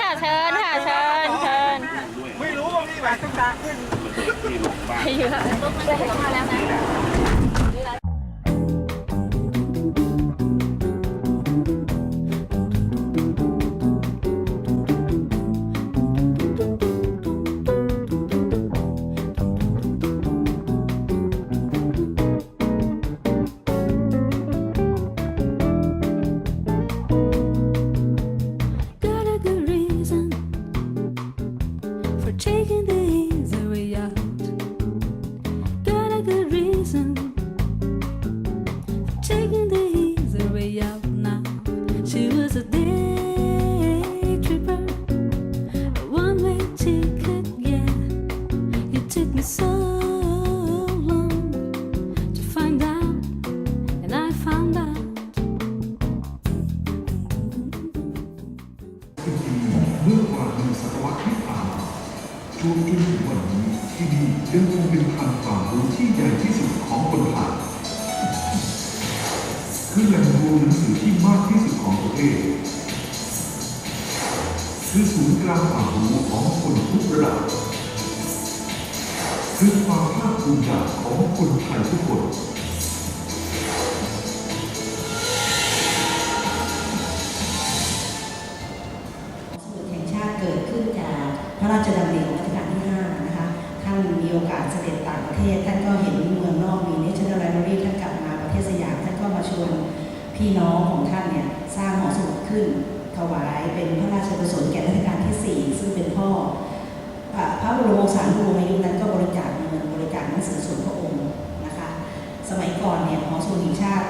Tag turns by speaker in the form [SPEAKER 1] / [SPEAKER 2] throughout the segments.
[SPEAKER 1] ค่ะเชิญค่ะเชิญเชิญ
[SPEAKER 2] ไม่รู้ว่ามีแบบตุ๊กตาขึ้น
[SPEAKER 1] อยู่ค่ะ
[SPEAKER 3] the reason.
[SPEAKER 4] คือศูนย์กลางความรู้ของคนทุกระดับคือความภาคภูมิใจของคนไทยทุกคน
[SPEAKER 5] สมุดแห่งชาติเกิดขึ้นจากพระราชดำริของรัชกาลที่ 5 นะคะ ท่านมีโอกาสเสด็จต่างประเทศ ท่านก็เห็นเมืองนอกมี National Library ท่านกลับมาประเทศสยาม ท่านก็มาชวนพี่น้องของท่านเนี่ย ขึ้น ถวายเป็นพระราชกุศลแก่รัชกาลที่ 4 ซึ่งเป็นพ่อ พระบรมวงศานุวงศ์ในยุคนั้นก็บริจาคเงินบริจาคหนังสือส่วนพระองค์นะคะ สมัยก่อนเนี่ยหอสมุดแห่งชาติ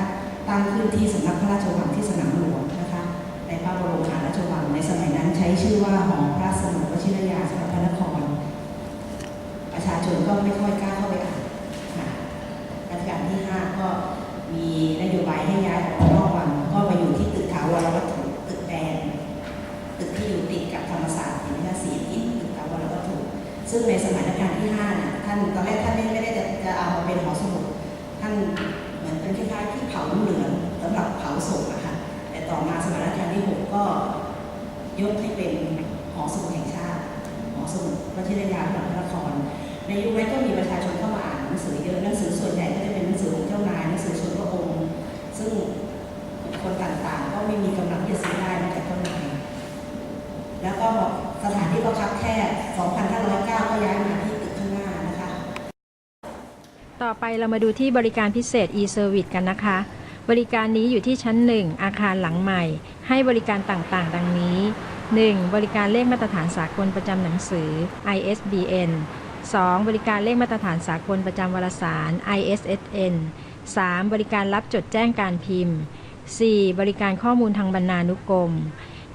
[SPEAKER 5] ตั้งขึ้นที่สำนักพระราชวังที่สนามหลวงนะคะ ในพระบรมหาราชวังในสมัยนั้นใช้ชื่อว่าหอพระสมุทรวชิรยาสถาพระนคร ประชาชนก็ไม่ค่อยกล้าเข้าไปอ่านรัชกาลที่ 5 ก็มีนโยบายให้ย้ายออกมาอยู่ที่ตึกถาวรวัตถุตึกแดง ตึกที่อยู่ติดกับธ รรมศาสตร์เห็นไหมคะสีอิฐตึกถาวรวัตถุซึ่งในสมัยรัชกาลที่5เนี่ยท่านตอนแรกท่านไม่ได้จะจะเอามาเป็นหอสมุดท่านเหมือนเป็นคล้ายๆที่เผาเหลืองสำหรับเผาศพอะค่ะแต่ต่อมาสมัยรัชกาลที่ 6 ก็ยกให้เป็นหอสมุดแห่งชาติ หอสมุดวชิรยาพระนคร ในยุคนั้นก็มีประชาชนเข้ามาอ่านหนังสือเยอะหนังสือส่วนใหญ่ก็จะเป็นหนังสือของเจ้านายหนังสือส่วนพระองค์ ซึ่งคนต่างๆ ก็ไม่มีกำลังที่จะซื้อได้นอกจากเจ้านาย แล้วก็สถานที่ก็คับแคบ2,509 ก็ย้ายมาที่ตึกข้างหน้านะคะ
[SPEAKER 6] ต่อไปเรามาดูที่บริการพิเศษ e-service กันนะคะ บริการนี้อยู่ที่ชั้น 1 อาคารหลังใหม่ ให้บริการต่างๆ ดังนี้ 1. บริการเลขมาตรฐานสากลประจำหนังสือ ISBN 2. บริการเลขมาตรฐานสากลประจำวารสาร ISSN 3. บริการรับจดแจ้งการพิมพ์ 4. บริการข้อมูลทางบรรณานุกรม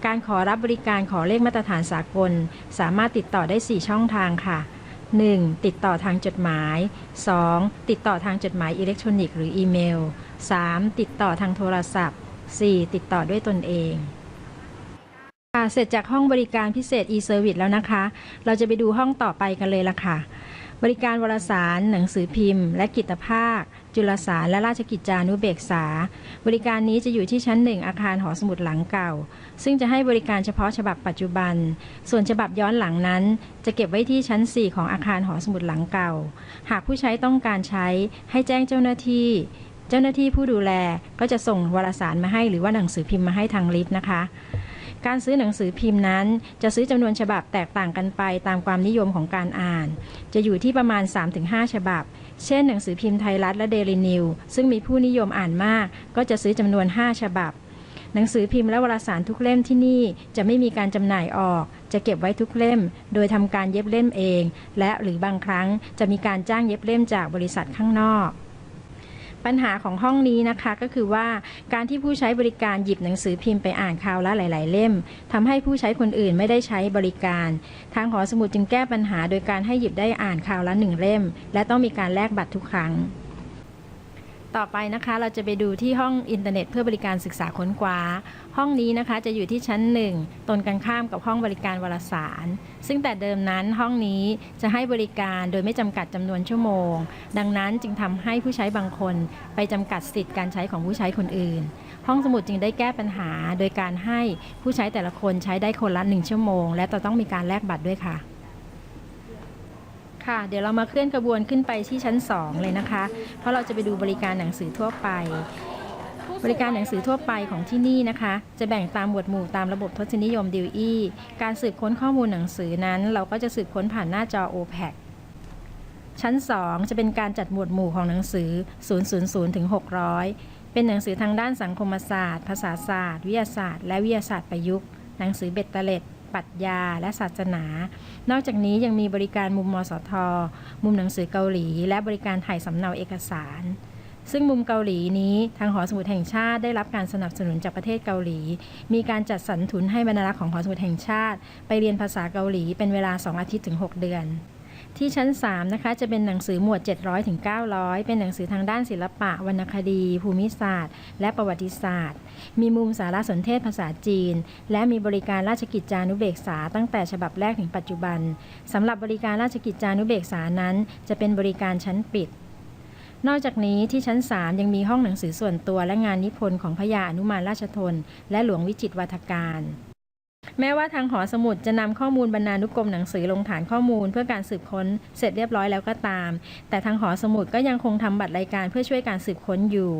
[SPEAKER 6] การขอรับบริการขอเลขมาตรฐานสากล สามารถติดต่อได้ 4 ช่องทางค่ะ 1. ติดต่อทางจดหมาย 2. ติดต่อทางจดหมายอิเล็กทรอนิกส์หรืออีเมล 3. ติดต่อทางโทรศัพท์ 4. ติดต่อด้วยตนเองค่ะเสร็จจากห้องบริการพิเศษ e-service แล้วนะคะ เราจะไปดูห้องต่อไปกันเลยละค่ะ บริการวารสาร หนังสือพิมพ์ และกิตภาค จุลสารและราชกิจจานุเบกษา บริการนี้จะอยู่ที่ชั้นหนึ่งอาคารหอสมุดหลังเก่า ซึ่งจะให้บริการเฉพาะฉบับปัจจุบัน ส่วนฉบับย้อนหลังนั้น จะเก็บไว้ที่ชั้น 4 ของอาคารหอสมุดหลังเก่า หากผู้ใช้ต้องการใช้ให้แจ้งเจ้าหน้าที่ เจ้าหน้าที่ผู้ดูแลก็จะส่งวารสารมาให้หรือว่าหนังสือพิมพ์มาให้ทางลิฟต์นะคะการซื้อหนังสือพิมพ์นั้น จะซื้อจำนวนฉบับแตกต่างกันไปตามความนิยมของการอ่าน จะอยู่ที่ประมาณ 3-5 ฉบับ เช่นหนังสือพิมพ์ไทยรัฐและเดลินิวซึ่งมีผู้นิยมอ่านมาก ก็จะซื้อจำนวน 5 ฉบับ หนังสือพิมพ์และวารสารทุกเล่มที่นี่จะไม่มีการจำหน่ายออก จะเก็บไว้ทุกเล่ม โดยทำการเย็บเล่มเอง และหรือบางครั้งจะมีการจ้างเย็บเล่มจากบริษัทข้างนอก ปัญหาของห้องนี้นะคะก็คือว่าการที่ผู้ใช้บริการหยิบหนังสือพิมพ์ไปอ่านคราวละหลาย ๆ เล่มทำให้ผู้ใช้คนอื่นไม่ได้ใช้บริการ ทางหอสมุดจึงแก้ปัญหาโดยการให้หยิบได้อ่านคราวละหนึ่งเล่ม และต้องมีการแลกบัตรทุกครั้ง ต่อไปนะคะเราจะไปดูที่ห้องอินเทอร์เน็ตเพื่อบริการศึกษาค้นคว้า ห้องนี้นะคะจะอยู่ที่ชั้น 1 ตนกันข้ามกับห้องบริการวารสาร ซึ่งแต่เดิมนั้นห้องนี้จะให้บริการโดยไม่จำกัดจำนวนชั่วโมง ดังนั้นจึงทำให้ผู้ใช้บางคน ไปจำกัดสิทธิ์การใช้ของผู้ใช้คนอื่น ห้องสมุดจึงได้แก้ปัญหา โดยการให้ผู้ใช้แต่ละคนใช้ได้คนละ1ชั่วโมง และจะต้องมีการแลกบัตรด้วยค่ะค่ะเดี๋ยวเรามาเคลื่อนกระบวนขึ้นไปที่ชั้น 2 เลยนะคะ เพราะเราจะไปดูบริการหนังสือทั่วไป บริการหนังสือทั่วไปของที่นี่นะคะ จะแบ่งตามหมวดหมู่ตามระบบทศนิยมดิวอีการสืบค้นข้อมูลหนังสือนั้น เราก็จะสืบค้นผ่านหน้าจอ OPAC ชั้น 2 จะเป็นการจัดหมวดหมู่ของหนังสือ 000ถึง600 เป็นหนังสือทางด้านสังคมศาสตร์ ภาษาศาสตร์ วิทยาศาสตร์ และวิทยาศาสตร์ประยุกต์ หนังสือเบ็ดเตล็ดปรัชญา และศาสนา นอกจากนี้ยังมีบริการมุมมสท มุมหนังสือเกาหลี และบริการถ่ายสำเนาเอกสาร ซึ่งมุมเกาหลีนี้ทางหอสมุดแห่งชาติได้รับการสนับสนุนจากประเทศเกาหลี มีการจัดสรรทุนให้บรรณารักษ์ของหอสมุดแห่งชาติ ไปเรียนภาษาเกาหลีเป็นเวลา 2 อาทิตย์ถึง 6 เดือนที่ชั้น 3 นะคะ จะเป็นหนังสือหมวด 700ถึง900 เป็นหนังสือทางด้านศิลปะ วรรณคดี ภูมิศาสตร์ และประวัติศาสตร์ มีมุมสารสนเทศภาษาจีน และมีบริการราชกิจจานุเบกษา ตั้งแต่ฉบับแรกถึงปัจจุบันสำหรับบริการราชกิจจานุเบกษานั้น จะเป็นบริการชั้นปิด นอกจากนี้ที่ชั้น 3 ยังมีห้องหนังสือส่วนตัวและงานนิพนธ์ของพระยาอนุมานราชทน และหลวงวิจิตรวัฒการแม้ว่าทางหอสมุดจะนำข้อมูลบรรณานุกรมหนังสือลงฐานข้อมูลเพื่อการสืบค้นเสร็จเรียบร้อยแล้วก็ตาม แต่ทางหอสมุดก็ยังคงทำบัตรรายการเพื่อช่วยการสืบค้นอยู่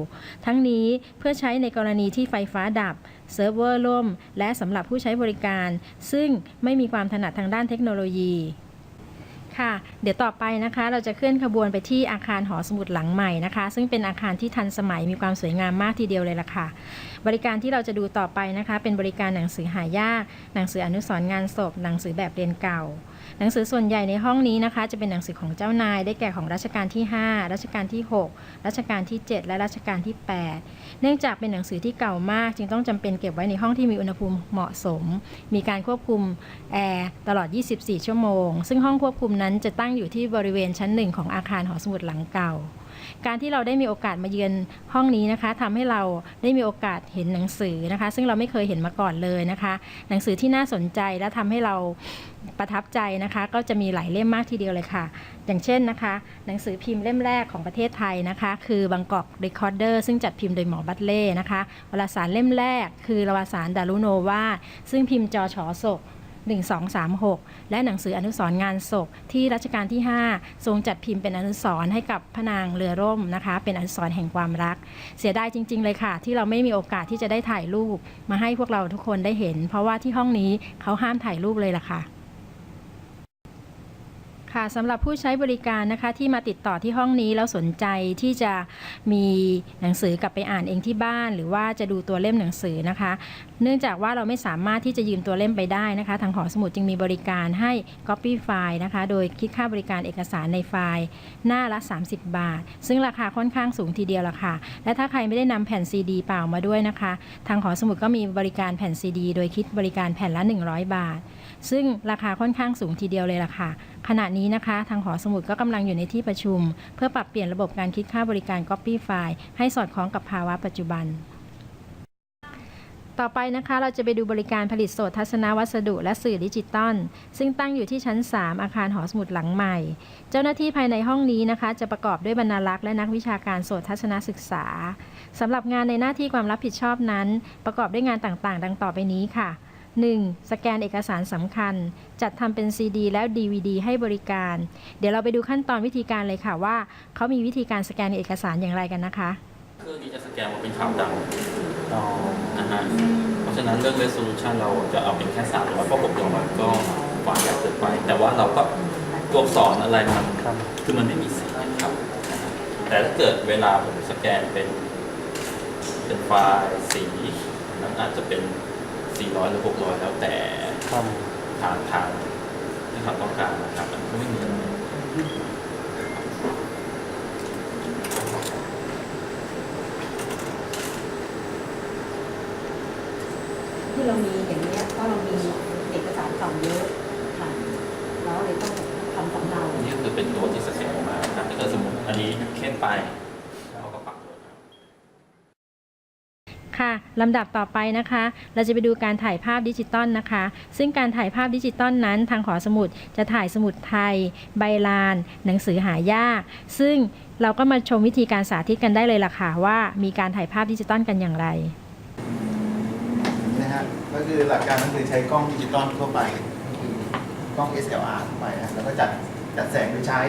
[SPEAKER 6] ทั้งนี้เพื่อใช้ในกรณีที่ไฟฟ้าดับ เซิร์ฟเวอร์ล่ม และสำหรับผู้ใช้บริการ ซึ่งไม่มีความถนัดทางด้านเทคโนโลยี ค่ะ เดี๋ยวต่อไปนะคะ เราจะเคลื่อนขบวนไปที่อาคารหอสมุดหลังใหม่นะคะ ซึ่งเป็นอาคารที่ทันสมัยมีความสวยงามมากทีเดียวเลยล่ะค่ะ บริการที่เราจะดูต่อไปนะคะ เป็นบริการหนังสือหายาก หนังสืออนุสรณ์งานศพ หนังสือแบบเรียนเก่า หนังสือส่วนใหญ่ในห้องนี้นะคะ จะเป็นหนังสือของเจ้านาย ได้แก่ของรัชกาลที่ 5 รัชกาลที่ 6 รัชกาลที่ 7 และรัชกาลที่ 8 เนื่องจากเป็นหนังสือที่เก่ามาก จึงต้องจำเป็นเก็บไว้ในห้องที่มีอุณหภูมิเหมาะสม มีการควบคุมแอร์ตลอด 24 ชั่วโมง ซึ่งห้องควบคุมนั้นจะตั้งอยู่ที่บริเวณชั้นหนึ่งของอาคารหอสมุดหลังเก่า การที่เราได้มีโอกาสมาเยือนห้องนี้นะคะทำให้เราได้มีโอกาสเห็นหนังสือนะคะ ซึ่งเราไม่เคยเห็นมาก่อนเลยนะคะ หนังสือที่น่าสนใจและทำให้เราประทับใจนะคะ ก็จะมีหลายเล่มมากทีเดียวเลยค่ะ อย่างเช่นนะคะ หนังสือพิมพ์เล่มแรกของประเทศไทยนะคะ คือบางกอกเรคคอร์เดอร์ซึ่งจัดพิมพ์โดยหมอบัตเล่นะคะวารสารเล่มแรก คือวารสารดารุโนวาซึ่งพิมพ์จอฉอศก 1236 และหนังสืออนุสรณ์งานศพที่รัชกาลที่ 5 ทรงจัดพิมพ์เป็นอนุสรณ์ให้กับพระนางเรือร่มนะคะ เป็นอนุสรณ์แห่งความรัก เสียดายจริง ๆ เลยค่ะ ที่เราไม่มีโอกาสที่จะได้ถ่ายรูป มาให้พวกเราทุกคนได้เห็น เพราะว่าที่ห้องนี้เขาห้ามถ่ายรูปเลยล่ะค่ะ ค่ะสำหรับผู้ใช้บริการนะคะที่มาติดต่อที่ห้องนี้แล้วสนใจที่จะมีหนังสือกลับไปอ่านเองที่บ้าน หรือว่าจะดูตัวเล่มหนังสือนะคะ เนื่องจากว่าเราไม่สามารถที่จะยืมตัวเล่มไปได้นะคะ ทางหอสมุดจึงมีบริการให้ Copy ไฟล์นะคะ โดยคิดค่าบริการเอกสารในไฟล์หน้าละ 30 บาท ซึ่งราคาค่อนข้างสูงทีเดียวละค่ะ และถ้าใครไม่ได้นำแผ่นซีดีเปล่ามาด้วยนะคะ ทางหอสมุดก็มีบริการแผ่นซีดีโดยคิดบริการแผ่นละ 100 บาท ซึ่งราคาค่อนข้างสูงทีเดียวเลยล่ะค่ะ ขณะนี้นะคะ ทางหอสมุดก็กำลังอยู่ในที่ประชุม เพื่อปรับเปลี่ยนระบบการคิดค่าบริการ Copy ไฟล์ให้สอดคล้องกับภาวะปัจจุบัน ต่อไปนะคะเราจะไปดูบริการผลิตโสตทัศนวัสดุ และสื่อดิจิตอลซึ่งตั้งอยู่ที่ชั้น 3 อาคารหอสมุดหลังใหม่ เจ้าหน้าที่ภายในห้องนี้นะคะ จะประกอบด้วยบรรณารักษ์และนักวิชาการโสตทัศนศึกษาสำหรับงานในหน้าที่ความรับผิดชอบนั้น ประกอบด้วยงานต่างๆ ดังต่อไปนี้ค่ะ 1. สแกนเอกสารสำคัญ จัดทำเป็น CD แล้ว DVD ให้บริการ เดี๋ยวเราไปดูขั้นตอนวิธีการเลยค่ะว่าเขามีวิธีการสแกนเอกสารอย่างไรกันนะคะ
[SPEAKER 7] เครื่องนี้จะสแกนว่าเป็นขาวดำนะฮะเพราะฉะนั้นเรื่อง resolution เราจะเอาเป็นแค่สามร้อยเพราะผมยอมรับก็กว่าใหญ่เกินไป แต่ว่าเราก็ตัวอักษรอะไรมันคือมันไม่มีสีนะครับ แต่ถ้าเกิดเวลาผมสแกนเป็นเป็นไฟล์สีนั้นอาจจะเป็น 400 หรือ 600 แล้วแต่ทางทางที่เขาต้องการนะครับมันก็ไม่มีอะไร
[SPEAKER 5] ที่เรามีอย่างนี้ยเพราะเรามีเอกสารเก่าเยอะค่ะแล้วเลยต้องทำสำเนา
[SPEAKER 7] อันนี้คือเป็นตัวที่สแกนมานะครับถ้าเกิดสมมติอันนี้เข้มไปแล้วเราก็ปรับตัว
[SPEAKER 6] ลำดับต่อไปนะคะ เราจะไปดูการถ่ายภาพดิจิตอลนะคะ ซึ่งการถ่ายภาพดิจิตอลนั้น ทางหอสมุดจะถ่ายสมุดไทย ใบลาน หนังสือหายาก ซึ่งเราก็มาชมวิธีการสาธิตกันได้เลยล่ะค่ะว่ามีการถ่ายภาพดิจิตอลกันอย่างไร
[SPEAKER 2] นะฮะก็คือหลักการก็คือใช้กล้องดิจิตอลทั่วไปคือกล้อง SLR ทั่วไปนะแล้วก็จัดจัดแสงโดยใช้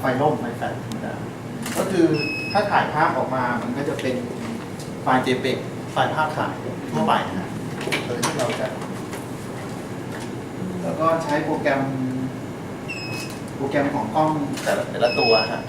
[SPEAKER 2] ไฟล่มไฟแฟลชธรรมดก็คือถ้าถ่ายภาพออกมามันก็จะเป็นไฟล์ JPEG ไฟล์ภาพถ่ายทั่วไปนะฮะโดยที่เราจะ แล้วก็ใช้โปรแกรม โปรแกรมของกล้องแต่ละแต่ละตัวฮะ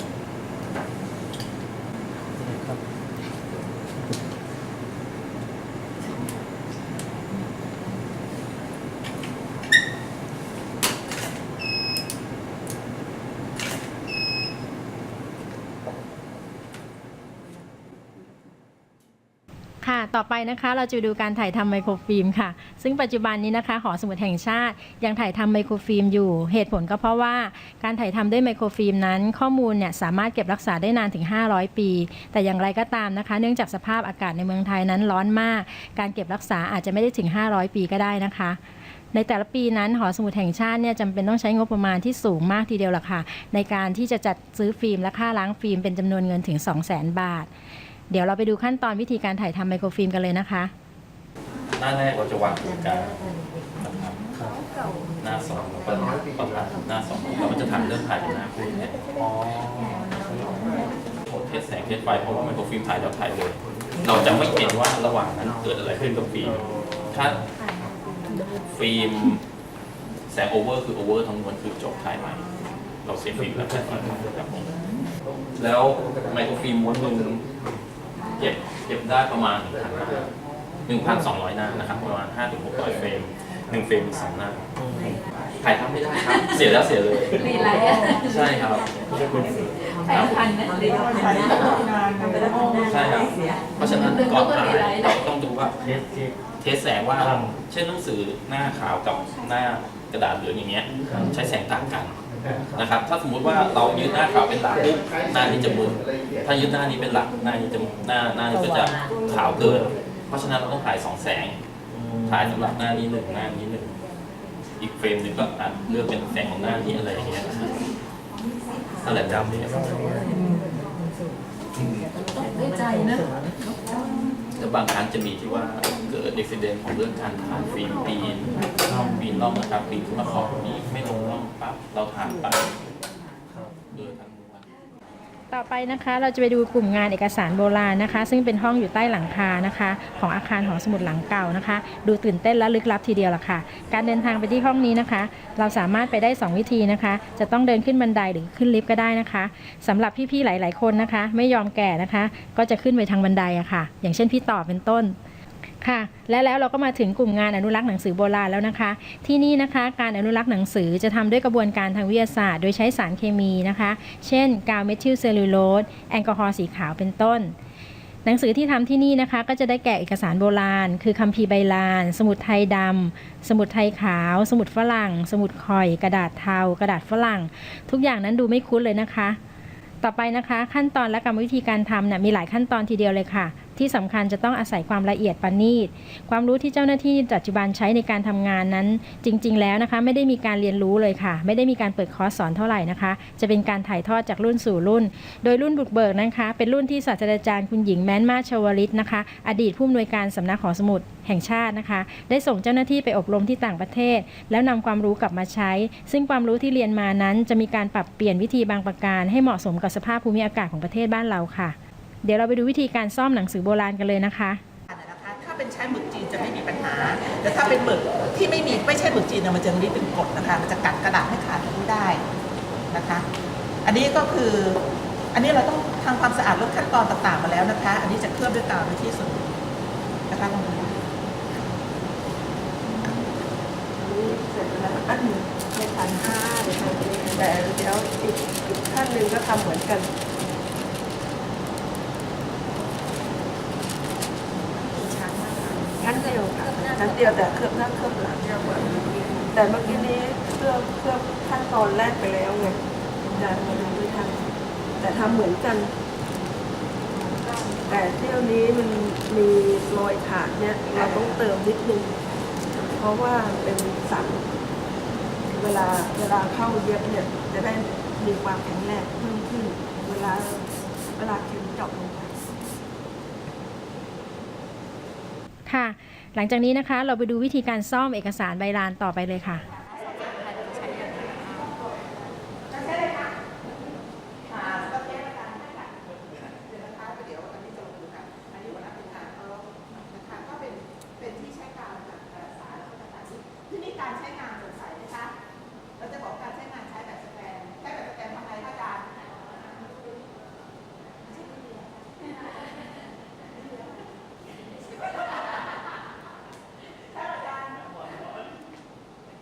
[SPEAKER 6] ต่อไปนะคะ เราจะดูการถ่ายทำไมโครฟิล์มค่ะ ซึ่งปัจจุบันนี้นะคะหอสมุดแห่งชาติ ยังถ่ายทำไมโครฟิล์มอยู่ เหตุผลก็เพราะว่าการถ่ายทำด้วยไมโครฟิล์มนั้น ข้อมูลเนี่ยสามารถเก็บรักษาได้นานถึง 500 ปี แต่อย่างไรก็ตามนะคะ เนื่องจากสภาพอากาศในเมืองไทยนั้นร้อนมาก การเก็บรักษาอาจจะไม่ได้ถึง 500 ปีก็ได้นะคะในแต่ละปีนั้นหอสมุดแห่งชาติเนี่ยจำเป็นต้องใช้งบประมาณที่สูงมากทีเดียวล่ะค่ะ ในการที่จะจัดซื้อฟิล์มและค่าล้างฟิล์มเป็นจำนวนเงินถึง 200,000 บาท เดี๋ยวเราไปดูขั้นตอนวิธีการถ่ายทำไมโครฟิล์มกันเลยนะคะ
[SPEAKER 7] หน้าแรกเราจะวางกติกานะครับหน้าสองเราก็ประมาณหน้าสองเราก็จะทำเรื่องถ่ายหน้าคู่เนี่ยโหเทสแสงเทสไฟเพราะว่าไมโครฟิล์มถ่ายแล้วถ่ายเลย เราจะไม่เห็นว่าระหว่างนั้นเกิดอะไรขึ้นกับฟิล์มถ้าฟิล์มแสงโอเวอร์คือโอเวอร์ทั้งมวลคือจบถ่ายใหม่ เราเสียฟิล์มแล้วถ่ายใหม่ครับผมแล้วไมโครฟิล์มม้วนหนึ่ง เก็บเก็บได้ประมาณหนึ่งพันสองร้อยหน้านะครับ ประมาณห้าถึงหกร้อยเฟรมหนึ่งเฟรมมีสองหน้าถ่ายทำไม่ได้ครับ เสียแล้วเสียเลยใช่ครับใช่ครับ เพราะฉะนั้นก่อนถ่ายเราต้องดูว่าเทสแสงว่า เช่นหนังสือหน้าขาวกับหน้ากระดาษเหลืองอย่างเงี้ย ใช้แสงต่างกัน นะครับ ถ้าสมมุติว่าเรายึดหน้าขาวเป็นหลักปุ๊บหน้านี้จะมึนถ้ายึดหน้านี้เป็นหลักหน้านี้จะหน้าหน้านี้ก็จะขาวเกิน เพราะฉะนั้นเราต้องถ่ายสองแสง ถ่ายสำหรับหน้านี้หนึ่งหน้านี้หนึ่งอีกเฟรมหนึ่งก็อาจเลือกเป็นแสงของหน้านี้อะไรอย่างเงี้ยนะครับอะไรจำเนี่ยด้วยใจนะแต่บางครั้งจะมีที่ว่าเกิดอุบิเหตุของเรื่องการถ่ายฟิล์มปีนปีนร่องนะครับปีนขึ้นมาขอบนี้ไม่ลงร่อง ปั๊บเราถ่ายไปโดยทั้งม้วน
[SPEAKER 6] ต่อไปนะคะเราจะไปดูกลุ่มงานเอกสารโบราณนะคะ ซึ่งเป็นห้องอยู่ใต้หลังคานะคะ ของอาคารหอสมุดหลังเก่านะคะ ดูตื่นเต้นและลึกลับทีเดียวล่ะค่ะ การเดินทางไปที่ห้องนี้นะคะ เราสามารถไปได้ 2 วิธีนะคะ จะต้องเดินขึ้นบันไดหรือขึ้นลิฟต์ก็ได้นะคะสำหรับพี่ๆหลาย ๆ คนนะคะ ไม่ยอมแก่นะคะ ก็จะขึ้นไปทางบันไดอะค่ะ อย่างเช่นพี่ต่อเป็นต้น ค่ะและแล้วเราก็มาถึงกลุ่มงานอนุรักษ์หนังสือโบราณแล้วนะคะ ที่นี่นะคะการอนุรักษ์หนังสือจะทำด้วยกระบวนการทางวิทยาศาสตร์ โดยใช้สารเคมีนะคะ เช่น กาวเมทิลเซลลูโลสแอลกอฮอล์สีขาวเป็นต้น หนังสือที่ทำที่นี่นะคะ ก็จะได้แก่เอกสารโบราณ คือคัมภีร์ใบลาน สมุดไทยดำสมุดไทยขาว สมุดฝรั่ง สมุดคอย กระดาษเทา กระดาษฝรั่ง ทุกอย่างนั้นดูไม่คุ้นเลยนะคะ ต่อไปนะคะ ขั้นตอนและกรรมวิธีการทำเนี่ยมีหลายขั้นตอนทีเดียวเลยค่ะที่สำคัญจะต้องอาศัยความละเอียดประณีต ความรู้ที่เจ้าหน้าที่ปัจจุบันใช้ในการทำงานนั้น จริง ๆ แล้วนะคะ ไม่ได้มีการเรียนรู้เลยค่ะ ไม่ได้มีการเปิดคอร์สสอนเท่าไหร่นะคะ จะเป็นการถ่ายทอดจากรุ่นสู่รุ่น โดยรุ่นบุกเบิกนะคะ เป็นรุ่นที่ศาสตราจารย์คุณหญิงแม้นมาชวลิตนะคะ อดีตผู้อำนวยการสำนักหอสมุดแห่งชาตินะคะ ได้ส่งเจ้าหน้าที่ไปอบรมที่ต่างประเทศ แล้วนำความรู้กลับมาใช้ ซึ่งความรู้ที่เรียนมานั้น จะมีการปรับเปลี่ยนวิธีบางประการ ให้เหมาะสมกับสภาพภูมิอากาศของประเทศบ้านเราค่ะ เดี๋ยวเราไปดูวิธีการซ่อมหนังสือโบราณกันเลยนะคะ
[SPEAKER 8] นะคะถ้าเป็นใช้หมึกจีนจะไม่มีปัญหา แต่ถ้าเป็นหมึกที่ไม่มีไม่ใช่หมึกจีนเนี่ยมันจะมีเป็นกรดนะคะมันจะกัดกระดาษให้ขาดไม่ได้นะคะ อันนี้ก็คืออันนี้เราต้องทำความสะอาดลดขั้นตอนต่างๆมาแล้วนะคะ อันนี้จะเคลือบด้วยกาวในที่สุดนะคะลองดู
[SPEAKER 9] เสร็จแล้วอันหนึ่งในขันห้าเดี๋ยวทำเองแต่เดี๋ยวอีกอีกขั้นหนึ่งก็ทำเหมือนกัน ชั้นเดียวค่ะชั้นเดียวแต่เคลือบหน้าเคลือบหลังเยอะกว่าแต่เมื่อกี้นี้เคลือบเคลือบขั้นตอนแรกไปแล้วไงอาจารย์มาดูไม่ทันแต่ทำเหมือนกัน แต่เที่ยวนี้มันมีรอยขาดเนี่ยเราต้องเติมนิดนึงเพราะว่าเป็นสันเวลาเวลาเข้าเย็บเนี่ยจะได้มีความแข็งแรงเพิ่มขึ้น เวลาเวลาเข็มเจาะลงไป
[SPEAKER 6] ค่ะ หลังจากนี้นะคะเราไปดูวิธีการซ่อมเอกสารใบลานต่อไปเลยค่ะ
[SPEAKER 8] ก็เป็นเป็นที่ใช้การจากเอกสารแล้วก็ต่างๆที่นี่การใช้งานสงสัยไหมคะเราจะบอกการใช้งานใช้แบบสแกนใช้แบบสแกนทำไงคะอาจารย์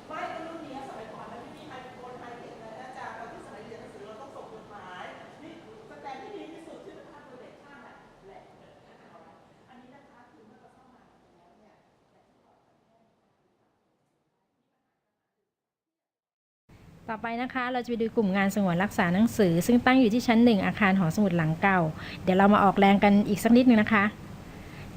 [SPEAKER 8] ไม่ก็รุ่นนี้สมัยก่อนนะไม่มีไฮโฟนไฮเทคเลยนะอาจารย์ตอนที่สมัยเรียนหนังสือเราต้องส่งจดหมายนี่สแกนที่ดีที่สุดชื่อภาพตัวเด็กข้างอะแหละอันนี้นะคะคือเมื่อเราเข้ามาแล้วเนี่ย
[SPEAKER 6] ต่อไปนะคะเราจะไปดูกลุ่มงานสงวนรักษาหนังสือ ซึ่งตั้งอยู่ที่ชั้นหนึ่งอาคารหอสมุดหลังเก่า เดี๋ยวเรามาออกแรงกันอีกสักนิดนึงนะคะ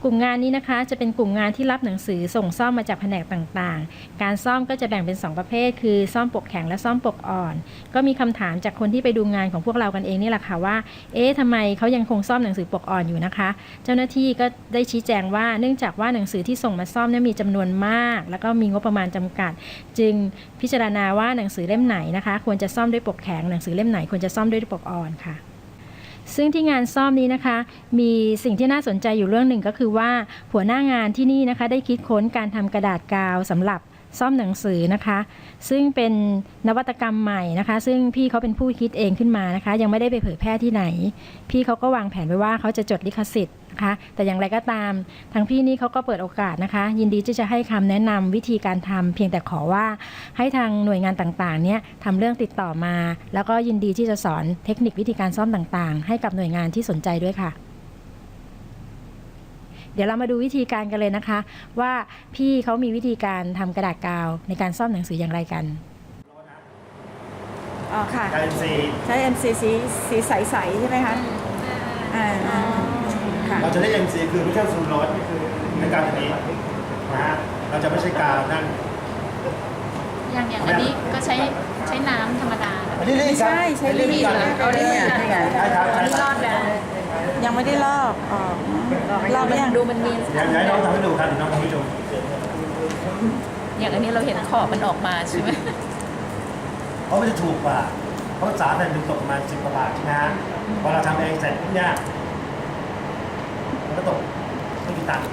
[SPEAKER 6] กลุ่มงานนี้นะคะจะเป็นกลุ่มงานที่รับหนังสือส่งซ่อมมาจากแผนกต่างๆ การซ่อมก็จะแบ่งเป็น 2 ประเภท คือซ่อมปกแข็งและซ่อมปกอ่อน ก็มีคำถามจากคนที่ไปดูงานของพวกเรากันเองนี่แหละค่ะว่า เอ๊ะทำไมเขายังคงซ่อมหนังสือปกอ่อนอยู่นะคะ เจ้าหน้าที่ก็ได้ชี้แจงว่าเนื่องจากว่าหนังสือที่ส่งมาซ่อมเนี่ยมีจำนวนมาก แล้วก็มีงบประมาณจำกัด จึงพิจารณาว่าหนังสือเล่มไหนนะคะ ควรจะซ่อมด้วยปกแข็งหนังสือเล่มไหนควรจะซ่อมด้วยปกอ่อนค่ะ ซึ่งที่งานซ่อมนี้นะคะ มีสิ่งที่น่าสนใจอยู่เรื่องหนึ่งก็คือว่าหัวหน้างานที่นี่นะคะ ได้คิดค้นการทำกระดาษกาวสำหรับ ซ่อมหนังสือนะคะ ซึ่งเป็นนวัตกรรมใหม่นะคะ ซึ่งพี่เขาเป็นผู้คิดเองขึ้นมานะคะ ยังไม่ได้ไปเผยแพร่ที่ไหน พี่เขาก็วางแผนไว้ว่าเขาจะจดลิขสิทธิ์นะคะ แต่อย่างไรก็ตามทางพี่นี่เขาก็เปิดโอกาสนะคะ ยินดีที่จะให้คำแนะนำวิธีการทำเพียงแต่ขอว่าให้ทางหน่วยงานต่างๆเนี่ยทำเรื่องติดต่อมา แล้วก็ยินดีที่จะสอนเทคนิควิธีการซ่อมต่างๆ ให้กับหน่วยงานที่สนใจด้วยค่ะ เดี๋ยวเรามาดูวิธีการกันเลยนะคะ ว่าพี่เขามีวิธีการทำกระดาษกาวในการซ่อมหนังสืออย่างไรกัน
[SPEAKER 10] อ๋อค่ะ
[SPEAKER 2] การ MC
[SPEAKER 10] ใช้ MC สีสีใสๆใช่ไหมคะอ่าอ่าค่ะ
[SPEAKER 2] เราจะได้ MC คือไม่ใช่ซูโรสคือในการนี้นะฮะเราจะไม่ใช่กาวนั่น
[SPEAKER 1] อย่างอย่างอันนี้ก็ใช้ใช้น้ำธรรมดา
[SPEAKER 2] อันนี้รีด
[SPEAKER 10] ไม่
[SPEAKER 2] ครับ
[SPEAKER 10] ใช่ใช้
[SPEAKER 2] อันนี้รีดกัน
[SPEAKER 10] รีด
[SPEAKER 2] เอารีดกันใช่ครับใช่ครับ
[SPEAKER 10] ยังไม่ได้ลอกออก ลอกยัง
[SPEAKER 1] ดูมันมี
[SPEAKER 2] อยากให้น้องทำให้ดูครับเดี๋ยวน้องทำให้ดู
[SPEAKER 1] อย่างอันนี้เราเห็นขอบมันออกมาใช่ไหม
[SPEAKER 2] เพราะมันจะถูกกว่า เพราะสาแผ่นหนึ่งตกประมาณสิบกว่าบาทใช่ไหมฮะพอเราทำเองเสร็จปุ๊บเนี่ยมันก็ตกไม่กี่ตังค์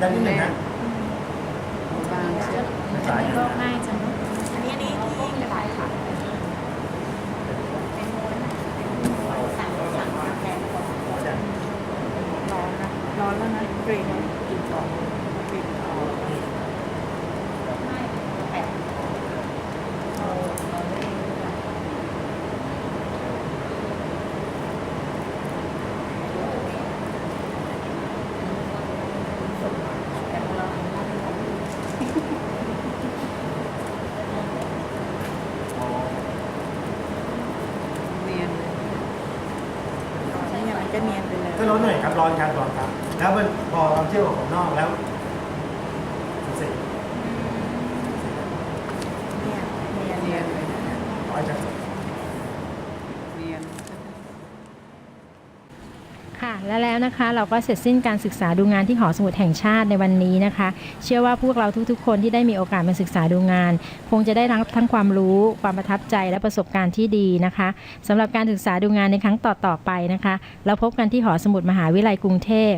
[SPEAKER 2] ด้านนิดหนึ่งนะ
[SPEAKER 1] บางเชือก
[SPEAKER 2] สาย
[SPEAKER 1] ลอกง่ายจัง
[SPEAKER 8] อันนี้อันนี้ที่กระดาษค่ะ
[SPEAKER 10] ร้อนนะร้อนแล้วนะกรีนกลิ่นก่อนกลิ่นออก เนียนเลยนี่ไงมันก็เนียนไปเลย
[SPEAKER 2] ก็ร้อน หน่อยครับร้อนครับร้อนครับ แล้วมันพอเราเที่ยวกับของนอกแล้วเสร็จ
[SPEAKER 10] เนี่ยเนียนเนียนเลยนะ
[SPEAKER 2] ร้อยจะ
[SPEAKER 10] เนียน
[SPEAKER 6] ค่ะ และแล้วนะคะเราก็เสร็จสิ้นการศึกษาดูงานที่หอสมุดแห่งชาติในวันนี้นะคะ เชื่อว่าพวกเราทุกๆ คนที่ได้มีโอกาสมาศึกษาดูงาน คงจะได้รับทั้งความรู้ความประทับใจและประสบการณ์ที่ดีนะคะสำหรับการศึกษาดูงานในครั้งต่อๆไปนะคะ เราพบกันที่หอสมุดมหาวิทยาลัยกรุงเทพ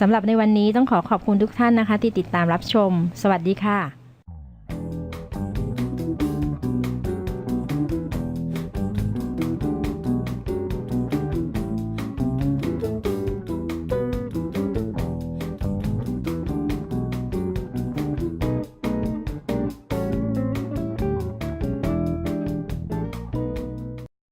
[SPEAKER 6] สำหรับในวันนี้ต้องขอขอบคุณทุกท่านนะคะ ที่ติดตามรับชม สวัสดีค่ะ